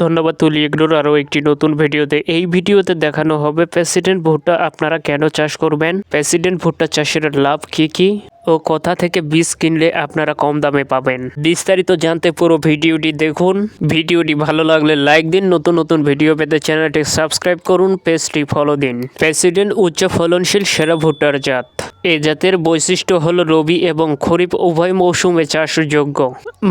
ধন্যবাদ তুলি এগুলোর আরও একটি নতুন ভিডিওতে। এই ভিডিওতে দেখানো হবে প্রেসিডেন্ট ভুট্টা আপনারা কেন চাষ করবেন? প্রেসিডেন্ট ভুট্টা চাষের লাভ কি কি? ও কোথা থেকে বীজ কিনলে আপনারা কম দামে পাবেন? বিস্তারিত জানতে পুরো ভিডিওটি দেখুন। ভিডিওটি ভালো লাগলে লাইক দিন, নতুন নতুন ভিডিও পেতে চ্যানেলটি সাবস্ক্রাইব করুন, পেজটি ফলো দিন। প্রেসিডেন্ট উচ্চ ফলনশীল সেরা ভুট্টার জাত। এ জাতের বৈশিষ্ট্য হল রবি এবং খরিফ উভয় মৌসুমে চাষযোগ্য।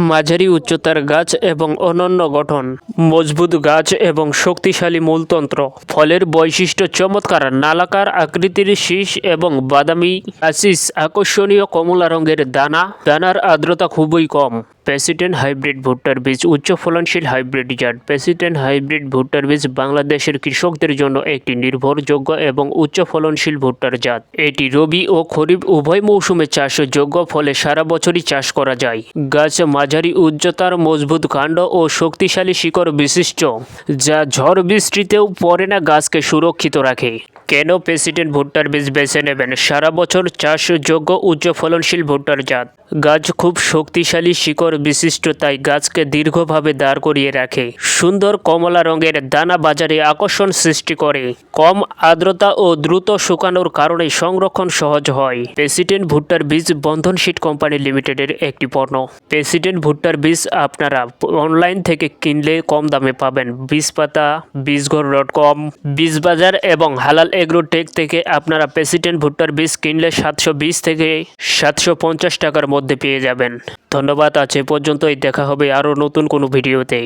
মাঝারি উচ্চতার গাছ এবং অনন্য গঠন। মজবুত গাছ এবং শক্তিশালী মূলতন্ত্র। ফলের বৈশিষ্ট্য চমৎকার। নালাকার আকৃতির শীষ এবং বাদামি আশিস আকর্ষণীয় কমলা রঙের দানা, দানার আর্দ্রতা খুবই কম। প্রেসিডেন্ট হাইব্রিড ভুট্টার বীজ, উচ্চ ফলনশীল হাইব্রিড জাত। প্রেসিডেন্ট হাইব্রিড ভুট্টার বীজ বাংলাদেশের কৃষকদের জন্য একটি নির্ভরযোগ্য এবং উচ্চ ফলনশীল ভুট্টার জাত। এটি রবি ও খরিফ উভয় মৌসুমে চাষযোগ্য, ফলে সারা বছরই চাষ করা যায়। গাছ মাঝারি উচ্চতার, মজবুত কাণ্ড ও শক্তিশালী শিকড় বিশিষ্ট, যা ঝড় বৃষ্টিতেও পরে না গাছকে সুরক্ষিত রাখে। কেন প্রেসিডেন্ট ভুট্টার বীজ বেছে নেবেন? সারা বছর চাষযোগ্য উচ্চ ফলনশীল ভুট্টার জাত। গাছ খুব শক্তিশালী শিকড় বিশিষ্ট, তাই গাছকে দীর্ঘভাবে দাঁড় করিয়ে রাখে। সুন্দর কমলা রঙের দানা বাজারে আকর্ষণ সৃষ্টি করে। কম আর্দ্রতা ও দ্রুত শুকানোর কারণে সংরক্ষণ সহজ হয়। প্রেসিডেন্ট ভুট্টার বীজ বন্ধন শিট কোম্পানি লিমিটেডের একটি পণ্য। প্রেসিডেন্ট ভুট্টার বীজ আপনারা অনলাইন থেকে কিনলে কম দামে পাবেন। বীজ পাতা বীজঘর ডট কম বীজ বাজার এবং হালাল এগ্রো টেক থেকে আপনারা প্রেসিডেন্ট ভুট্টার বীজ কিনলে সাতশো বিশ থেকে সাতশো পঞ্চাশ টাকার মধ্যে পেয়ে যাবেন। ধন্যবাদ আছে পর্যন্তই। দেখা হবে আরও নতুন কোনো ভিডিওতে।